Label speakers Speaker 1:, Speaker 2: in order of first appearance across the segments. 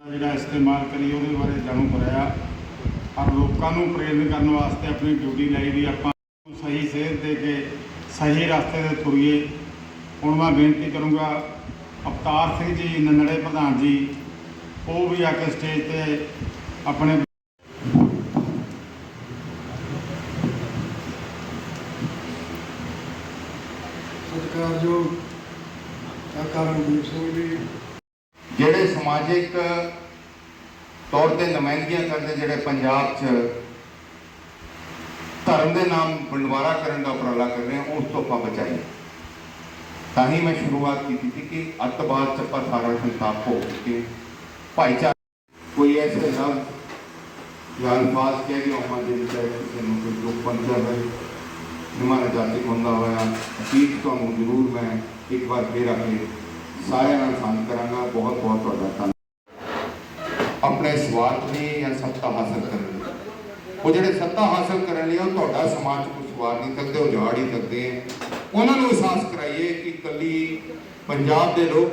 Speaker 1: ਜਿਹੜਾ ਇਸਤੇਮਾਲ ਕਰੀ ਉਹਦੇ ਬਾਰੇ ਜਾਣੂ ਕਰਾਇਆ। ਔਰ ਲੋਕਾਂ ਨੂੰ ਪ੍ਰੇਰਿਤ ਕਰਨ ਵਾਸਤੇ ਆਪਣੀ ਡਿਊਟੀ ਲਈ ਵੀ ਆਪਾਂ ਨੂੰ ਸਹੀ ਸੇਧ ਦੇ ਕੇ ਸਹੀ ਰਸਤੇ ਤੇ ਤੁਰੀਏ। ਹੁਣ ਮੈਂ ਬੇਨਤੀ ਕਰੂੰਗਾ, ਅਵਤਾਰ ਸਿੰਘ ਜੀ, ਨੰਨੜੇ ਪ੍ਰਧਾਨ ਜੀ, ਉਹ ਵੀ ਆ ਕੇ ਸਟੇਜ ਤੇ ਆਪਣੇ
Speaker 2: ਸਤਿਕਾਰਯੋਗ ਸਰਕਾਰ ਰਣਦੀਪ ਸਿੰਘ ਜੀ
Speaker 3: ਜਿਹੜੇ ਸਮਾਜਿਕ ਤੌਰ ਤੇ ਨੁਮਾਇੰਦਗੀਆਂ ਕਰਦੇ, ਜਿਹੜੇ ਪੰਜਾਬ 'ਚ ਧਰਮ ਦੇ ਨਾਮ ਬੰਡਵਾਰਾ ਕਰਨ ਦਾ ਉਪਰਾਲਾ ਕਰ ਰਹੇ ਆ ਉਸ ਤੋਂ ਆਪਾਂ ਬਚਾਈਏ। ਤਾਂ ਹੀ ਮੈਂ ਸ਼ੁਰੂਆਤ ਕੀਤੀ ਸੀ ਕਿ ਅੱਤਵਾਦ 'ਚ ਆਪਾਂ ਸਾਰਾ ਸੰਤਾਪ ਹੋ। ਕੇ ਭਾਈਚਾਰਾ ਕੋਈ ਐਸੇ ਨਾ ਜਾਂ ਅਲਫਾਜ਼ ਕਹਿ ਦਿਓ, ਆਪਾਂ ਜਿਹੜੇ ਚਾਹੇ ਕਿਸੇ ਨੂੰ ਕੋਈ ਦੁੱਖ ਪਹੁੰਚਿਆ ਹੋਵੇ ਨਿਮਾਨ ਜਾਤੀ ਹੁੰਦਾ ਹੋਇਆ ਅਪੀਲ ਤੁਹਾਨੂੰ ਜ਼ਰੂਰ ਮੈਂ ਇੱਕ ਵਾਰ ਫੇਰ ਆ ਕੇ ਸਾਰਿਆਂ ਨਾਲ ਸਾਂਝ ਕਰਾਂਗਾ, ਬਹੁਤ ਬਹੁਤ ਤੁਹਾਡਾ ਧੰਨਵਾਦ। ਆਪਣੇ ਸਵਾਰਥ ਲਈ ਜਾਂ ਸੱਤਾ ਹਾਸਲ ਕਰਨ ਲਈ? ਉਹ ਜਿਹੜੇ ਸੱਤਾ ਹਾਸਲ ਕਰਨ ਲਈ, ਉਹ ਤੁਹਾਡਾ ਸਮਾਜ ਨੂੰ ਸਵਾਰ ਨਹੀਂ ਸਕਦੇ ਉਹ ਉਜਾੜ ਹੀ ਸਕਦੇ ਹੈ ਉਹਨਾਂ ਨੂੰ ਅਹਿਸਾਸ ਕਰਾਈਏ ਕਿ ਕੱਲੀ ਪੰਜਾਬ ਦੇ ਲੋਕ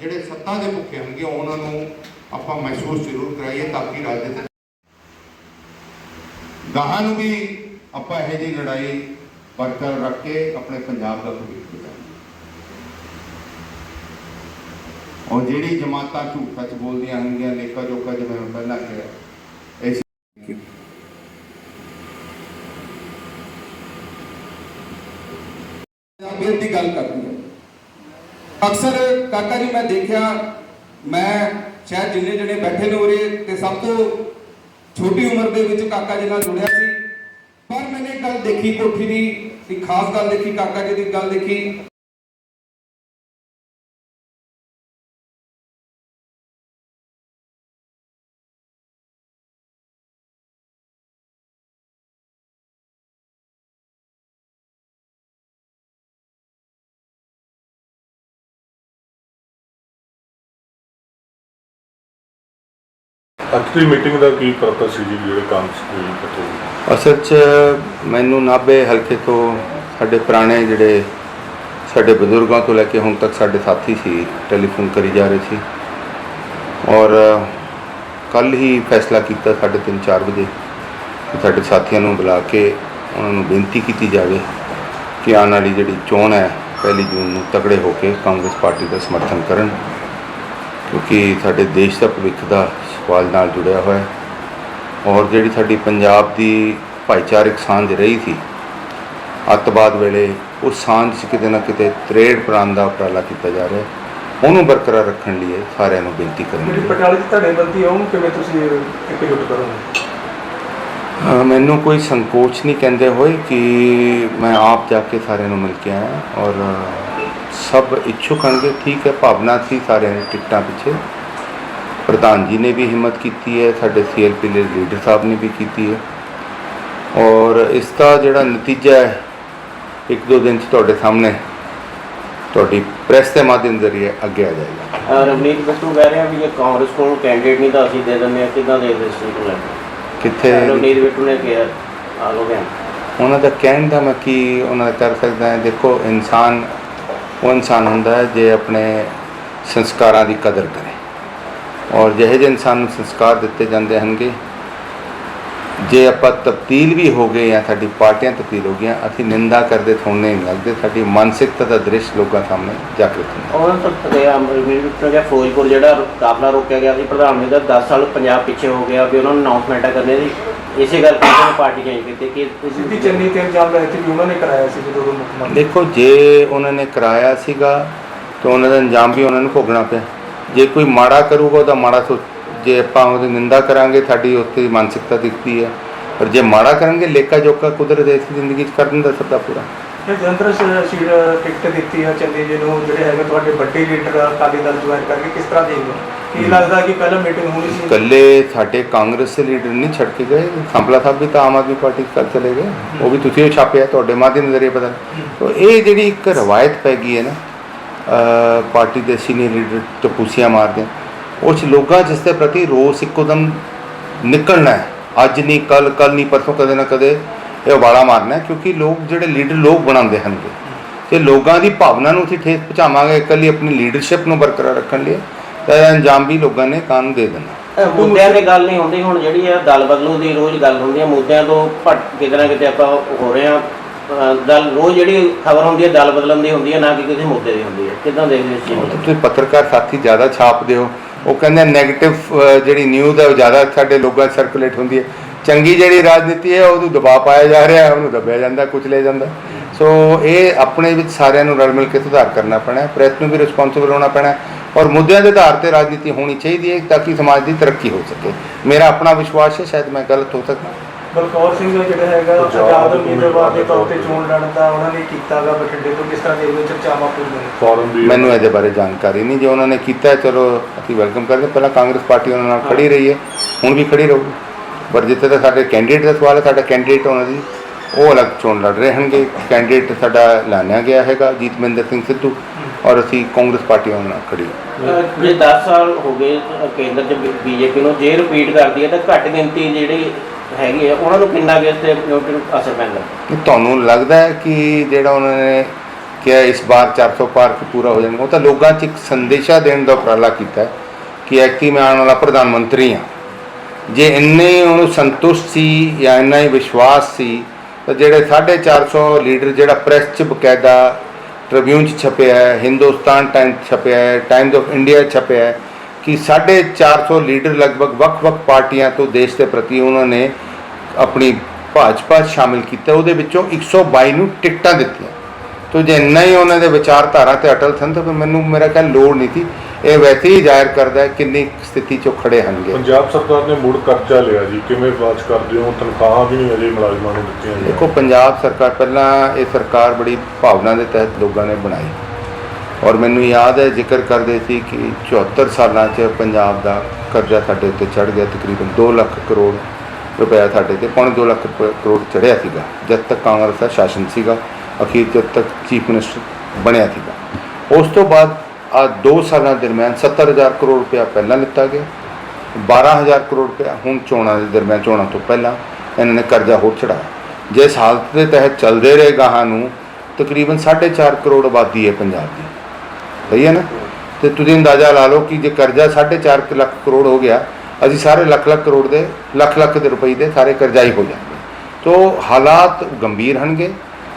Speaker 3: ਜਿਹੜੇ ਸੱਤਾ ਦੇ ਭੁੱਖੇ ਹੋਣਗੇ, ਉਹਨਾਂ ਨੂੰ ਆਪਾਂ ਮਹਿਸੂਸ ਜ਼ਰੂਰ ਕਰਾਈਏ ਤਾਂ ਕਿ ਰਾਜ ਦੇ ਗਾਹਾਂ ਨੂੰ ਵੀ ਆਪਾਂ ਇਹ ਜਿਹੀ ਲੜਾਈ ਬਰਕਰਾਰ ਰੱਖ ਕੇ ਆਪਣੇ ਪੰਜਾਬ ਦਾ ਭਵਿੱਖ ਬਚਾਈਏ ਔਰ ਜਿਹੜੀ ਜਮਾਤਾਂ ਝੂਠ ਚ ਬੋਲਦੀਆਂ ਹੋਣਗੀਆਂ ਲੇਖਾ ਜੋਖਾ ਜਿਵੇਂ ਮੈਂ ਪਹਿਲਾਂ ਕਿਹਾ। ਇਸ
Speaker 4: ਪੰਜਾਬੀਅਤ ਦੀ ਗੱਲ ਕਰਦੀ ਹੈ। ਅਕਸਰ ਕਾਕਾ ਜੀ, ਮੈਂ ਦੇਖਿਆ, ਮੈਂ ਸ਼ਾਇਦ ਜਿੰਨੇ ਜਣੇ ਬੈਠੇ ਨੇ ਉਰੇ, ਤੇ ਸਭ ਤੋਂ ਛੋਟੀ ਉਮਰ ਦੇ ਵਿੱਚ ਕਾਕਾ ਜੀ ਨਾਲ ਜੁੜਿਆ ਸੀ। ਪਰ ਮੈਨੇ ਇੱਕ ਗੱਲ ਦੇਖੀ ਕੋਠੀ ਦੀ, ਇੱਕ ਖਾਸ ਗੱਲ ਦੇਖੀ, ਕਾਕਾ ਜੀ ਦੀ ਗੱਲ ਦੇਖੀ।
Speaker 5: ਅੱਜ ਦੀ ਮੀਟਿੰਗ ਦਾ ਕੀ ਪਰਪਸ ਸੀ ਜੀ, ਜਿਹੜੇ ਕੰਮ ਸੀ ਇਕੱਠੇ?
Speaker 6: ਅਸਲ 'ਚ ਮੈਨੂੰ ਨਾਭੇ ਹਲਕੇ ਤੋਂ ਸਾਡੇ ਪੁਰਾਣੇ ਜਿਹੜੇ ਸਾਡੇ ਬਜ਼ੁਰਗਾਂ ਤੋਂ ਲੈ ਕੇ ਹੁਣ ਤੱਕ ਸਾਡੇ ਸਾਥੀ ਸੀ, ਟੈਲੀਫੋਨ ਕਰੀ ਜਾ ਰਹੇ ਸੀ। ਔਰ ਕੱਲ ਹੀ ਫੈਸਲਾ ਕੀਤਾ ਸਾਢੇ ਤਿੰਨ 4 ਵਜੇ ਕਿ ਸਾਡੇ ਸਾਥੀਆਂ ਨੂੰ ਬੁਲਾ ਕੇ ਉਹਨਾਂ ਨੂੰ ਬੇਨਤੀ ਕੀਤੀ ਜਾਵੇ ਕਿ ਆਉਣ ਵਾਲੀ ਜਿਹੜੀ ਚੋਣ ਹੈ, ਪਹਿਲੀ ਜੂਨ ਨੂੰ ਤਕੜੇ ਹੋ ਕੇ ਕਾਂਗਰਸ ਪਾਰਟੀ ਦਾ ਸਮਰਥਨ ਕਰਨ, ਕਿਉਂਕਿ ਸਾਡੇ ਦੇਸ਼ ਦਾ ਭਵਿੱਖ ਦਾ ਸਵਾਲ ਨਾਲ ਜੁੜਿਆ ਹੋਇਆ ਹੈ। ਔਰ ਜਿਹੜੀ ਸਾਡੀ ਪੰਜਾਬ ਦੀ ਭਾਈਚਾਰਕ ਸਾਂਝ ਰਹੀ ਸੀ ਅੱਤਵਾਦ ਵੇਲੇ ਉਸ ਸਾਂਝ 'ਚ ਕਿਤੇ ਨਾ ਕਿਤੇ ਤਰੇੜ ਪ੍ਰਾਂਤ ਦਾ ਉਪਰਾਲਾ ਕੀਤਾ ਜਾ ਰਿਹਾ ਹੈ। ਉਹਨੂੰ ਬਰਕਰਾਰ ਰੱਖਣ ਲਈ ਸਾਰਿਆਂ ਨੂੰ ਬੇਨਤੀ
Speaker 7: ਜਿਹੜੀ
Speaker 6: ਕਰਾਂਗੇ
Speaker 7: ਪਟਿਆਲੇ ਦੀ ਤੁਹਾਡੇ ਬੰਦੀ ਆ ਉਹਨੂੰ ਕਿਵੇਂ ਤੁਸੀਂ ਇਕਜੁੱਟ ਕਰੋਗੇ?
Speaker 6: ਮੈਨੂੰ ਕੋਈ ਸੰਕੋਚ ਨਹੀਂ ਕਹਿੰਦੇ ਹੋਏ ਕਿ ਮੈਂ ਆਪ ਜਾ ਕੇ ਸਾਰਿਆਂ ਨੂੰ ਮਿਲ ਕੇ ਆਇਆ। ਔਰ ਸਭ ਇੱਛੁਕ ਹੋਣਗੇ ਠੀਕ ਹੈ ਭਾਵਨਾ ਸੀ ਸਾਰਿਆਂ ਨੇ ਟਿਕਟਾਂ ਪਿੱਛੇ। ਪ੍ਰਧਾਨ ਜੀ ਨੇ ਵੀ ਹਿੰਮਤ ਕੀਤੀ ਹੈ ਸਾਡੇ ਸੀਐਲਪੀ ਦੇ ਲੀਡਰ ਸਾਹਿਬ ਨੇ ਵੀ ਕੀਤੀ ਹੈ। ਔਰ ਇਸ ਦਾ ਜਿਹੜਾ ਨਤੀਜਾ ਹੈ ਇੱਕ ਦੋ ਦਿਨ ਚ ਤੁਹਾਡੇ ਸਾਹਮਣੇ ਤੁਹਾਡੀ ਪ੍ਰੈਸ ਦੇ ਮਾਧਿਅਮ ਜ਼ਰੀਏ ਅੱਗੇ ਆ ਜਾਏਗਾ।
Speaker 8: ਰਵਨੀਤ ਬਿੱਟੂ ਕਹਿ ਰਿਹਾ ਵੀ ਜੇ ਕਾਂਗਰਸ ਕੋਲ ਕੈਂਡੀਡੇਟ ਨਹੀਂ ਤਾਂ ਅਸੀਂ ਦੇ ਦਿੰਦੇ ਆ ਕਿੱਦਾਂ ਦੇ ਦੇ ਸੀ ਕੋਲ
Speaker 6: ਕਿੱਥੇ?
Speaker 8: ਰਵਨੀਤ ਬਿੱਟੂ ਨੇ ਕਿਹਾ ਆ ਲੋ ਗਿਆ
Speaker 6: ਉਹਨਾਂ ਦਾ ਕਹਿਣ ਦਾ ਮੈਂ ਕੀ ਉਹਨਾਂ ਦਾ ਕਰ ਸਕਦਾ ਹੈ? ਦੇਖੋ ਇਨਸਾਨ ਉਹ ਇਨਸਾਨ ਹੁੰਦਾ ਹੈ ਜੇ ਆਪਣੇ ਸੰਸਕਾਰਾਂ ਦੀ ਕਦਰ ਕਰੇ। ਔਰ ਜਿਹੇ ਜਿਹੇ ਇਨਸਾਨ ਨੂੰ ਸੰਸਕਾਰ ਦਿੱਤੇ ਜਾਂਦੇ ਹਨਗੇ ਜੇ ਆਪਾਂ ਤਬਦੀਲ ਵੀ ਹੋ ਗਏ ਜਾਂ ਸਾਡੀ ਪਾਰਟੀਆਂ ਤਬਦੀਲ ਹੋ ਗਈਆਂ ਅਸੀਂ ਨਿੰਦਾ ਕਰਦੇ ਥੋੜ੍ਹੇ ਨਹੀਂ ਲੱਗਦੇ ਸਾਡੀ ਮਾਨਸਿਕਤਾ ਦਾ ਦ੍ਰਿਸ਼ ਲੋਕਾਂ ਸਾਹਮਣੇ ਜਾਗਰਤ ਹੁੰਦਾ।
Speaker 8: ਬਿੱਟੂ ਨੇ ਕਿਹਾ ਫਿਰੋਜ਼ਪੁਰ ਜਿਹੜਾ ਕਾਫਲਾ ਰੋਕਿਆ ਗਿਆ ਸੀ ਪ੍ਰਧਾਨ ਮੰਤਰੀ ਦਾ 10 ਸਾਲ ਪੰਜਾਬ ਪਿੱਛੇ ਹੋ ਗਿਆ ਵੀ ਉਹਨਾਂ ਨੂੰ ਅਨਾਉਂਸਮੈਂਟਾਂ ਕਰਨੇ ਸੀ। ਇਸੇ ਕਰਕੇ ਉਹਨਾਂ ਨੇ ਪਾਰਟੀ ਚੇਂਜ ਕੀਤੀ ਕਿ
Speaker 7: ਸਿੱਧੀ ਚੰਨੀ ਤੇ ਇਲਜ਼ਾਮ ਲਾਇਆ ਸੀ ਵੀ ਉਹਨਾਂ ਨੇ ਕਰਾਇਆ ਸੀ ਜਦੋਂ ਉਹ ਮੁੱਖ ਮੰਤਰੀ
Speaker 6: ਦੇਖੋ ਜੇ ਉਹਨਾਂ ਨੇ ਕਰਾਇਆ ਸੀਗਾ ਤਾਂ ਉਹਨਾਂ ਦਾ ਅੰਜਾਮ ਵੀ ਉਹਨਾਂ ਨੂੰ ਭੋਗਣਾ ਪਿਆ। ਜੇ ਕੋਈ ਮਾੜਾ ਕਰੂਗਾ ਉਹਦਾ ਮਾੜਾ ਸੋਚ ਜੇ ਆਪਾਂ ਉਹਦੀ ਨਿੰਦਾ ਕਰਾਂਗੇ ਸਾਡੀ ਉੱਥੇ ਦੀ ਮਾਨਸਿਕਤਾ ਦਿਖਦੀ ਹੈ। ਪਰ ਜੇ ਮਾੜਾ ਕਰਾਂਗੇ ਲੇਖਾ ਜੋਖਾ ਕੁਦਰਤ ਇਸ ਜ਼ਿੰਦਗੀ 'ਚ ਕਰ ਦਿੰਦਾ ਸਭ ਦਾ ਪੂਰਾ।
Speaker 7: ਇਹ ਸ- ਸੀਟ ਟਿਕਟ ਦਿੱਤੀ ਆ ਚੰਨੀ ਜੀ ਨੂੰ ਜਿਹੜੇ ਹੈਗੇ ਤੁਹਾਡੇ ਵੱਡੇ ਲੀਡਰ ਅਕਾਲੀ ਦਲ ਜੁਆਇਨ ਕਰਕੇ ਕਿਸ ਤਰ੍ਹਾਂ ਦੇਖਦੇ? ਕੀ ਲੱਗਦਾ ਕਿ ਪਹਿਲਾਂ ਮੀਟਿੰਗ ਹੋਣੀ ਸੀ?
Speaker 6: ਇਕੱਲੇ ਸਾਡੇ ਕਾਂਗਰਸ ਦੇ ਲੀਡਰ ਨਹੀਂ ਛੱਡ ਕੇ ਗਏ। ਸੰਪਲਾ ਸਾਹਿਬ ਵੀ ਤਾਂ ਆਮ ਆਦਮੀ ਪਾਰਟੀ 'ਚ ਕੱਲ੍ਹ ਚਲੇ ਗਏ। ਉਹ ਵੀ ਤੁਸੀਂ ਛਾਪਿਆ ਤੁਹਾਡੇ ਮਾਧਿਅਮ ਨਜ਼ਰੀਏ ਪਤਾ ਤੋ ਇਹ ਜਿਹੜੀ ਇੱਕ ਰਵਾਇਤ ਪੈ ਗਈ ਹੈ ਨਾ ਪਾਰਟੀ ਦੇ ਸੀਨੀਅਰ ਲੀਡਰ ਟਪੂਸੀਆਂ ਮਾਰਦੇ। ਉਸ ਲੋਕਾਂ ਜਿਸ ਦੇ ਪ੍ਰਤੀ ਰੋਸ ਇੱਕੋਦਮ ਨਿਕਲਣਾ ਹੈ। ਅੱਜ ਨਹੀਂ ਕੱਲ ਕੱਲ ਨਹੀਂ, ਪਰਸੋਂ ਕਦੇ ਨਾ ਕਦੇ ਇਹ ਵਾਲਾ ਮਾਰਨਾ ਕਿਉਂਕਿ ਲੋਕ ਜਿਹੜੇ ਲੀਡਰ ਲੋਕ ਬਣਾਉਂਦੇ ਹਨਗੇ ਤੇ ਲੋਕਾਂ ਦੀ ਭਾਵਨਾ ਨੂੰ ਅਸੀਂ ਠੇਸ ਪਹੁੰਚਾਵਾਂਗੇ, ਇਕੱਲੀ ਆਪਣੀ ਲੀਡਰਸ਼ਿਪ ਨੂੰ ਬਰਕਰਾਰ ਰੱਖਣ ਲਈ। ਤਾਂ ਇਹਦਾ ਅੰਜਾਮ ਵੀ ਲੋਕਾਂ ਨੇ ਕਾਨੂੰਨ ਦੇ ਦੇਣਾ।
Speaker 8: ਮੁੱਦਿਆਂ ਦੀ ਗੱਲ ਨਹੀਂ ਹੁੰਦੀ, ਹੁਣ ਜਿਹੜੀ ਆ ਦਲ ਬਦਲੂ ਦੀ ਰੋਜ਼ ਗੱਲ ਹੁੰਦੀ ਹੈ, ਮੁੱਦਿਆਂ ਤੋਂ ਭਟ ਕਿਤੇ ਨਾ ਕਿਤੇ ਆਪਾਂ ਹੋ ਰਹੇ ਆ ਦਲ ਰੋਜ਼ ਜਿਹੜੀ ਖਬਰ ਹੁੰਦੀ ਹੈ, ਦਲ ਬਦਲਣ ਦੀ ਹੁੰਦੀ ਹੈ, ਨਾ ਕਿ ਕਿਸੇ ਮੁੱਦੇ ਦੀ ਹੁੰਦੀ ਹੈ। ਕਿਦਾਂ ਦੇਖਦੇ ਹੋ
Speaker 6: ਤੁਸੀਂ ਪੱਤਰਕਾਰ ਸਾਥੀ ਜ਼ਿਆਦਾ ਛਾਪਦੇ ਹੋ ਉਹ ਕਹਿੰਦੇ ਨੈਗੇਟਿਵ ਜਿਹੜੀ ਨਿਊਜ਼ ਹੈ, ਉਹ ਜ਼ਿਆਦਾ ਸਾਡੇ ਲੋਕਾਂ 'ਚ ਸਰਕੂਲੇਟ ਹੁੰਦੀ ਹੈ। ਚੰਗੀ ਜਿਹੜੀ ਰਾਜਨੀਤੀ ਹੈ, ਉਹਨੂੰ ਦਬਾਅ ਪਾਇਆ ਜਾ ਰਿਹਾ ਹੈ ਉਹਨੂੰ ਦੱਬਿਆ ਜਾਂਦਾ ਕੁਚਲਿਆ ਜਾਂਦਾ। ਸੋ ਇਹ ਆਪਣੇ ਵਿੱਚ ਸਾਰਿਆਂ ਨੂੰ ਰਲ ਮਿਲ ਕੇ ਸੁਧਾਰ ਕਰਨਾ ਪੈਣਾ ਪ੍ਰੈਸ ਨੂੰ ਵੀ ਰਿਸਪੌਂਸਿਬਲ ਹੋਣਾ ਪੈਣਾ ਔਰ ਮੁੱਦਿਆਂ ਦੇ ਆਧਾਰ ਤੇ ਰਾਜਨੀਤੀ ਹੋਣੀ ਚਾਹੀਦੀ ਹੈ ਤਾਂ ਕਿ ਸਮਾਜ ਦੀ ਤਰੱਕੀ ਹੋ ਸਕੇ। ਮੇਰਾ ਆਪਣਾ ਵਿਸ਼ਵਾਸ ਹੈ, ਸ਼ਾਇਦ ਮੈਂ ਗਲਤ ਹੋ ਸਕਦਾ।
Speaker 7: ਬਲਕੌਰ ਸਿੰਘ ਜਿਹੜਾ ਹੈਗਾ ਆਜ਼ਾਦ ਉਮੀਦਵਾਰ ਦੇ ਤੌਰ ਤੇ ਚੋਣ ਲੜਨ ਦਾ ਉਹਨਾਂ ਨੇ ਕੀਤਾਗਾ ਬਠਿੰਡੇ ਤੋਂ ਕਿਸ ਤਰ੍ਹਾਂ ਦੇਖਦੇ ਹੋ ਚਰਚਾਵਾਂ ਪੂਰੀਆਂ
Speaker 6: ਮੈਨੂੰ ਇਹਦੇ ਬਾਰੇ ਜਾਣਕਾਰੀ ਨਹੀਂ ਜੇ ਉਹਨਾਂ ਨੇ ਕੀਤਾ ਚਲੋ ਅਸੀਂ ਵੈਲਕਮ ਕਰਦੇ। ਪਹਿਲਾਂ ਕਾਂਗਰਸ ਪਾਰਟੀ ਉਹਨਾਂ ਨਾਲ ਖੜੀ ਰਹੀ ਹੈ ਹੁਣ ਵੀ ਖੜੀ ਰਹੂਗੀ। ਪਰ ਜਿੱਥੇ ਤੱਕ ਸਾਡੇ ਕੈਂਡੀਡੇਟ ਦਾ ਸਵਾਲ ਹੈ ਸਾਡਾ ਕੈਂਡੀਡੇਟ ਉਹਨਾਂ ਦੀ ਉਹ ਅਲੱਗ ਚੋਣ ਲੜ ਰਹੇ ਹਨਗੇ ਕੈਂਡੀਡੇਟ ਸਾਡਾ ਐਲਾਨਿਆ ਗਿਆ ਹੈਗਾ ਜੀਤਮਿੰਦਰ ਸਿੰਘ ਸਿੱਧੂ ਔਰ ਅਸੀਂ ਕਾਂਗਰਸ ਪਾਰਟੀ ਉਹਨਾਂ ਨਾਲ ਖੜੀ
Speaker 8: ਜੇ 10 ਸਾਲ ਹੋ ਗਏ ਕੇਂਦਰ 'ਚ ਬੀਜੇਪੀ ਨੂੰ ਜੇ ਰਿਪੀਟ ਕਰਦੀ ਹੈ ਤਾਂ ਘੱਟ ਗਿਣਤੀ ਜਿਹੜੀ ਹੈਗੀ ਹੈ ਉਹਨਾਂ ਨੂੰ ਕਿੰਨਾ ਕੁ ਇਸ ਤੇ ਕਮਿਊਨਿਟੀ ਨੂੰ ਅਸਰ ਪੈਂਦਾ।
Speaker 6: ਕੀ ਤੁਹਾਨੂੰ ਲੱਗਦਾ ਹੈ ਕਿ ਜਿਹੜਾ ਉਹਨਾਂ ਨੇ ਕਿਹਾ ਇਸ ਵਾਰ 400 ਪਾਰਕ ਪੂਰਾ ਹੋ ਜਾਣਗਾ, ਉਹ ਤਾਂ ਲੋਕਾਂ 'ਚ ਇੱਕ ਸੰਦੇਸ਼ਾ ਦੇਣ ਦਾ ਉਪਰਾਲਾ ਕੀਤਾ ਕਿ ਐਕਟੀ ਮੈਂ ਆਉਣ ਵਾਲਾ ਪ੍ਰਧਾਨ ਮੰਤਰੀ ਹਾਂ। ਜੇ ਇੰਨੇ ਉਹਨੂੰ ਸੰਤੁਸ਼ਟ ਸੀ ਜਾਂ ਇੰਨਾ ਹੀ ਵਿਸ਼ਵਾਸ ਸੀ, ਤਾਂ ਜਿਹੜੇ 450 ਲੀਡਰ ਜਿਹੜਾ ਪ੍ਰੈਸ 'ਚ ਬਕਾਇਦਾ ਟ੍ਰਿਬਿਊਨ 'ਚ ਛਪਿਆ ਹੈ, ਹਿੰਦੁਸਤਾਨ ਟਾਈਮ ਛਪਿਆ ਹੈ, ਟਾਈਮਜ਼ ਆਫ ਇੰਡੀਆ 'ਚ ਛਪਿਆ ਹੈ ਕਿ 450 ਲੀਡਰ ਲਗਭਗ ਵੱਖ-ਵੱਖ ਪਾਰਟੀਆਂ ਤੋਂ ਦੇਸ਼ ਦੇ ਪ੍ਰਤੀ ਉਹਨਾਂ ਨੇ ਆਪਣੀ ਭਾਜਪਾ ਸ਼ਾਮਿਲ ਕੀਤਾ। ਉਹਦੇ ਵਿੱਚੋਂ 122 ਨੂੰ ਟਿਕਟਾਂ ਦਿੱਤੀਆਂ। ਤੋ ਜੇ ਇੰਨਾ ਹੀ ਉਹਨਾਂ ਦੇ ਵਿਚਾਰਧਾਰਾ ਤੇ ਅਟਲ ਸਨ ਤਾਂ ਮੈਨੂੰ ਮੇਰਾ ਕਹਿ ਲੋੜ ਨਹੀਂ ਸੀ। ਇਹ ਵੈਸੇ ਹੀ ਜ਼ਾਹਿਰ ਕਰਦਾ ਹੈ ਕਿੰਨੀ ਸਥਿਤੀ 'ਚੋਂ ਖੜੇ ਹਨਗੇ
Speaker 5: ਪੰਜਾਬ ਸਰਕਾਰ ਨੇ ਮੁੜ ਕਰਜ਼ਾ ਲਿਆ ਜੀ। ਕਿਵੇਂ ਬਾਤ ਕਰਦੇ ਹੋ? ਤਨਖਾਹਾਂ ਵੀ ਨਹੀਂ ਅਜੇ ਮੁਲਾਜ਼ਮਾਂ ਨੂੰ ਦਿੱਤੀਆਂ
Speaker 6: ਦੇਖੋ ਪੰਜਾਬ ਸਰਕਾਰ ਪਹਿਲਾਂ ਇਹ ਸਰਕਾਰ ਬੜੀ ਭਾਵਨਾ ਦੇ ਤਹਿਤ ਲੋਕਾਂ ਨੇ ਬਣਾਈ। ਔਰ ਮੈਨੂੰ ਯਾਦ ਹੈ, ਜ਼ਿਕਰ ਕਰਦੇ ਸੀ ਕਿ 74 ਸਾਲਾਂ 'ਚ ਪੰਜਾਬ ਦਾ ਕਰਜ਼ਾ ਸਾਡੇ ਉੱਤੇ ਚੜ ਗਿਆ, ਤਕਰੀਬਨ 2 ਲੱਖ ਕਰੋੜ ਰੁਪਇਆ ਸਾਡੇ ਤੇ, ਪੌਣੇ 2 ਲੱਖ ਰੁਪਏ- ਕਰੋੜ ਚੜਿਆ ਸੀਗਾ। ਜਦ ਤੱਕ ਕਾਂਗਰਸ ਦਾ ਸ਼ਾਸਨ ਸੀਗਾ, ਅਖੀਰ ਜਦ ਤੱਕ ਚੀਫ ਮਿਨਿਸਟਰ ਬਣਿਆ ਸੀਗਾ। ਉਸ ਤੋਂ ਬਾਅਦ ਆ 2 ਸਾਲਾਂ ਦਰਮਿਆਨ 70000 ਕਰੋੜ ਰੁਪਇਆ ਪਹਿਲਾਂ ਲਿੱਤਾ ਗਿਆ 12000 ਕਰੋੜ ਰੁਪਇਆ ਹੁਣ ਚੋਣਾਂ ਦੇ ਦਰਮਿਆਨ, ਚੋਣਾਂ ਤੋਂ ਪਹਿਲਾਂ ਇਹਨਾਂ ਨੇ ਕਰਜ਼ਾ ਹੋਰ ਚੜਾਇਆ ਜੇ ਹਾਲਤ ਦੇ ਤਹਿਤ ਚੱਲਦੇ ਰਹੇ ਗਾਹਾਂ ਨੂੰ ਤਕਰੀਬਨ 4.5 ਕਰੋੜ ਆਬਾਦੀ ਹੈ ਪੰਜਾਬ ਦੀ। ਸਹੀ ਹੈ ਨਾ? ਤੇ ਤੁਸੀਂ ਅੰਦਾਜ਼ਾ ਲਾ ਲਓ ਕਿ ਜੇ ਕਰਜ਼ਾ 4.5 ਲੱਖ ਕਰੋੜ ਹੋ ਗਿਆ, ਅਸੀਂ ਸਾਰੇ ਲੱਖ ਲੱਖ ਕਰੋੜ ਦੇ, ਲੱਖ ਲੱਖ ਦੇ ਰੁਪਏ ਦੇ ਸਾਰੇ ਕਰਜ਼ਾਈ ਹੋ ਜਾਣਗੇ। ਤੋ ਹਾਲਾਤ ਗੰਭੀਰ ਹਨਗੇ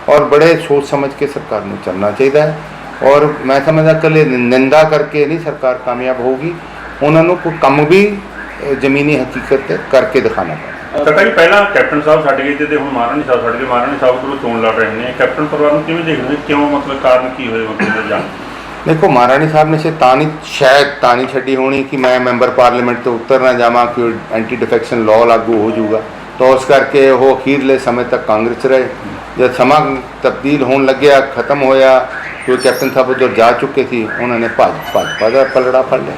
Speaker 6: ਔਰ ਬੜੇ ਸੋਚ ਸਮਝ ਕੇ ਸਰਕਾਰ ਨੂੰ ਚੱਲਣਾ ਚਾਹੀਦਾ ਹੈ। ਔਰ ਮੈਂ ਸਮਝਦਾ ਕੱਲੇ ਨਿੰਦਾ ਕਰਕੇ ਨਹੀਂ ਸਰਕਾਰ ਕਾਮਯਾਬ ਹੋਊਗੀ। ਉਹਨਾਂ ਨੂੰ ਕੋਈ ਕੰਮ ਵੀ ਜ਼ਮੀਨੀ ਹਕੀਕਤ ਤੇ ਕਰਕੇ ਦਿਖਾਣਾ ਪੈਣਾ
Speaker 5: ਕਾਕਾ ਜੀ ਪਹਿਲਾਂ ਕੈਪਟਨ ਸਾਹਿਬ ਸਾਡੇ ਗਏ ਤੇ ਹੁਣ ਮਹਾਰਾਣੀ ਸਾਹਿਬ, ਸਾਡੇ ਗਏ ਮਹਾਰਾਣੀ ਸਾਹਿਬ ਕੋਲੋਂ ਚੋਣ ਲੜ ਰਹੇ ਨੇ। ਕੈਪਟਨ ਪਰਿਵਾਰ ਨੂੰ ਕਿਵੇਂ ਦੇਖਦੇ ਕਿਉਂ ਮਤਲਬ ਕਾਰਨ ਕੀ ਹੋਏ ਮਤਲਬ ਇਹ ਜਾਣ
Speaker 6: ਦੇਖੋ ਮਹਾਰਾਣੀ ਸਾਹਿਬ ਨੇ ਸੇ ਤਾਂ ਨਹੀਂ ਸ਼ਾਇਦ ਤਾਂ ਨਹੀਂ ਛੱਡੀ ਹੋਣੀ ਕਿ ਮੈਂ ਮੈਂਬਰ ਪਾਰਲੀਮੈਂਟ ਤੋਂ ਉੱਤਰ ਨਾ ਜਾਵਾਂ ਕਿ ਐਂਟੀ ਡਿਫੈਕਸ਼ਨ ਲਾਅ ਲਾਗੂ ਹੋ ਜਾਊਗਾ। ਤਾਂ ਉਸ ਕਰਕੇ ਉਹ ਅਖੀਰਲੇ ਸਮੇਂ ਤੱਕ ਕਾਂਗਰਸ 'ਚ ਰਹੇ। ਜਦ ਸਮਾਂ ਤਬਦੀਲ ਹੋਣ ਲੱਗਿਆ ਖਤਮ ਹੋਇਆ ਕਿਉਂਕਿ ਕੈਪਟਨ ਸਾਹਿਬ ਉਧਰ ਜਾ ਚੁੱਕੇ ਸੀ ਉਹਨਾਂ ਨੇ ਭਾਜ ਭਾਜਪਾ ਦਾ ਪਲੜਾ ਫੜ ਲਿਆ।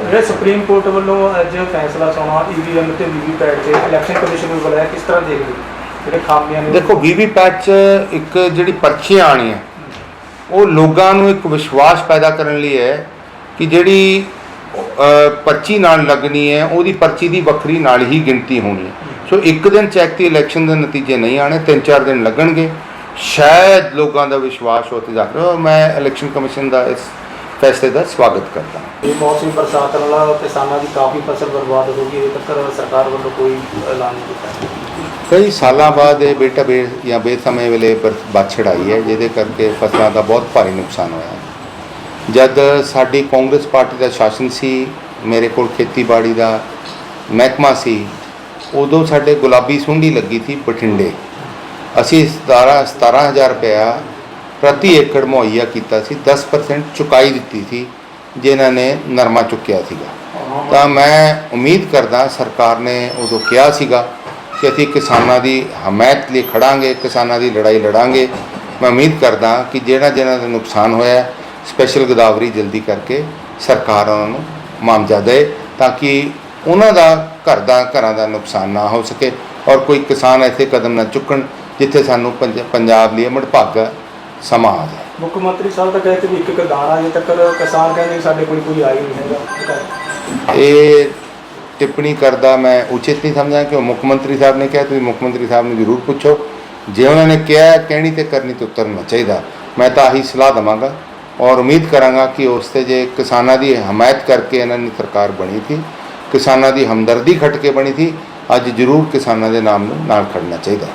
Speaker 7: ਜਿਹੜੇ ਸੁਪਰੀਮ ਕੋਰਟ ਵੱਲੋਂ ਅੱਜ ਫੈਸਲਾ ਸੁਣਾ ਈਵੀਐਮ ਤੇ ਵੀਵੀਪੈਟ ਤੇ ਇਲੈਕਸ਼ਨ ਕਮਿਸ਼ਨ ਨੂੰ ਬੁਲਾਇਆ ਕਿਸ ਤਰ੍ਹਾਂ ਦੇਖਦੇ ਹੋ? ਜਿਹੜੇ ਖਾਮੀਆਂ ਨੇ
Speaker 6: ਦੇਖੋ ਵੀਵੀਪੈਟ 'ਚ ਇੱਕ ਜਿਹੜੀ ਪਰਚੀਆਂ ਆਣੀਆਂ ਉਹ ਲੋਕਾਂ ਨੂੰ ਇੱਕ ਵਿਸ਼ਵਾਸ ਪੈਦਾ ਕਰਨ ਲਈ ਹੈ ਕਿ ਜਿਹੜੀ ਪਰਚੀ ਨਾਲ ਲੱਗਣੀ ਹੈ, ਉਹਦੀ ਪਰਚੀ ਦੀ ਵੱਖਰੀ ਨਾਲ ਹੀ ਗਿਣਤੀ ਹੋਣੀ ਹੈ। ਸੋ ਇੱਕ ਦਿਨ ਚੈੱਕ ਦੀ ਇਲੈਕਸ਼ਨ ਦੇ ਨਤੀਜੇ ਨਹੀਂ ਆਣੇ ਤਿੰਨ ਚਾਰ ਦਿਨ ਲੱਗਣਗੇ। ਸ਼ਾਇਦ ਲੋਕਾਂ ਦਾ ਵਿਸ਼ਵਾਸ ਉੱਥੇ ਜਾ ਰਿਹਾ ਮੈਂ ਇਲੈਕਸ਼ਨ ਕਮਿਸ਼ਨ ਦਾ ਇਸ ਫੈਸਲੇ ਦਾ ਸਵਾਗਤ ਕਰਦਾ ਹਾਂ।
Speaker 7: ਇਹ ਮੌਸਮੀ ਬਰਸਾਤ ਨਾਲ ਕਿਸਾਨਾਂ ਦੀ ਕਾਫੀ ਫਸਲ ਬਰਬਾਦ ਹੋ ਗਈ, ਇਹ ਤੱਕ ਸਰਕਾਰ ਵੱਲੋਂ ਕੋਈ ਐਲਾਨ ਨਹੀਂ ਕੀਤਾ।
Speaker 6: ਕਈ ਸਾਲਾਂ ਬਾਅਦ ਇਹ ਬੇਟਾ ਬੇ ਜਾਂ ਬੇਸਮੇਂ ਵੇਲੇ ਬਰ- ਬਾਛੜ ਆਈ ਹੈ, ਜਿਹਦੇ ਕਰਕੇ ਫਸਲਾਂ ਦਾ ਬਹੁਤ ਭਾਰੀ ਨੁਕਸਾਨ ਹੋਇਆ ਜਦ ਸਾਡੀ ਕਾਂਗਰਸ ਪਾਰਟੀ ਦਾ ਸ਼ਾਸਨ ਸੀ, ਮੇਰੇ ਕੋਲ ਖੇਤੀਬਾੜੀ ਦਾ ਮਹਿਕਮਾ ਸੀ, ਉਦੋਂ ਸਾਡੇ ਗੁਲਾਬੀ ਸੁੰਡੀ ਲੱਗੀ ਸੀ ਬਠਿੰਡੇ। ਅਸੀਂ 17 17000 ਰੁਪਇਆ ਪ੍ਰਤੀ ਏਕੜ ਮੁਹੱਈਆ ਕੀਤਾ ਸੀ 10% ਚੁਕਾਈ ਦਿੱਤੀ ਸੀ, ਜਿਨ੍ਹਾਂ ਨੇ ਨਰਮਾ ਚੁੱਕਿਆ ਸੀਗਾ। ਤਾਂ ਮੈਂ ਉਮੀਦ ਕਰਦਾ ਸਰਕਾਰ ਨੇ ਉਦੋਂ ਕਿਹਾ ਸੀਗਾ ਕਿ ਅਸੀਂ ਕਿਸਾਨਾਂ ਦੀ ਹਮਾਇਤ ਲਈ ਖੜਾਂਗੇ ਕਿਸਾਨਾਂ ਦੀ ਲੜਾਈ ਲੜਾਂਗੇ। ਮੈਂ ਉਮੀਦ ਕਰਦਾ ਕਿ ਜਿਹੜਾ ਜਿਹਨਾਂ ਦਾ ਨੁਕਸਾਨ ਹੋਇਆ ਸਪੈਸ਼ਲ ਗੋਦਾਵਰੀ ਜਲਦੀ ਕਰਕੇ ਸਰਕਾਰ ਉਹਨਾਂ ਨੂੰ ਮੁਆਵਜ਼ਾ ਦੇ ਤਾਂ ਕਿ ਉਹਨਾਂ ਦਾ ਘਰ ਦਾ ਘਰਾਂ ਦਾ ਨੁਕਸਾਨ ਨਾ ਹੋ ਸਕੇ ਔਰ ਕੋਈ ਕਿਸਾਨ ਐਸੇ ਕਦਮ ਨਾ ਚੁੱਕਣ ਜਿੱਥੇ ਸਾਨੂੰ ਪੰਜ- ਪੰਜਾਬ ਲਈ ਮੜਭਾਗਾ ਸਮਾਂ ਆ ਜਾਏ।
Speaker 7: ਮੁੱਖ ਮੰਤਰੀ ਸਾਹਿਬ ਤਾਂ ਕਹਿੰਦੇ ਵੀ ਇੱਕ ਇੱਕ ਦਾਣਾ ਅਜੇ ਤੱਕ ਕਿਸਾਨ ਕਹਿੰਦੇ ਸਾਡੇ ਕੋਲ ਕੋਈ ਆਈ ਨਹੀਂ ਹੈਗਾ।
Speaker 6: ਇਹ ਟਿੱਪਣੀ ਕਰਦਾ ਮੈਂ ਉਚਿਤ ਨਹੀਂ ਸਮਝਾਂ ਕਿ ਮੁੱਖ ਮੰਤਰੀ ਸਾਹਿਬ ਨੇ ਕਿਹਾ ਤੁਸੀਂ ਮੁੱਖ ਮੰਤਰੀ ਸਾਹਿਬ ਨੂੰ ਜ਼ਰੂਰ ਪੁੱਛੋ ਜੇ ਉਹਨਾਂ ਨੇ ਕਿਹਾ ਕਹਿਣੀ ਤੇ ਕਰਨੀ ਤੇ ਉਤਰਨਾ ਚਾਹੀਦਾ ਮੈਂ ਤਾਂ ਆਹੀ ਸਲਾਹ ਦਵਾਂਗਾ ਔਰ ਉਮੀਦ ਕਰਾਂਗਾ ਕਿ ਉਸ ਤੇ ਜੇ ਕਿਸਾਨਾਂ ਦੀ ਹਮਾਇਤ ਕਰਕੇ ਇਹਨਾਂ ਦੀ ਸਰਕਾਰ ਬਣੀ ਸੀ ਕਿਸਾਨਾਂ ਦੀ ਹਮਦਰਦੀ ਖਟ ਕੇ ਬਣੀ ਸੀ ਅੱਜ ਜ਼ਰੂਰ ਕਿਸਾਨਾਂ ਦੇ ਨਾਮ ਨੂੰ ਨਾਲ ਖੜਨਾ ਚਾਹੀਦਾ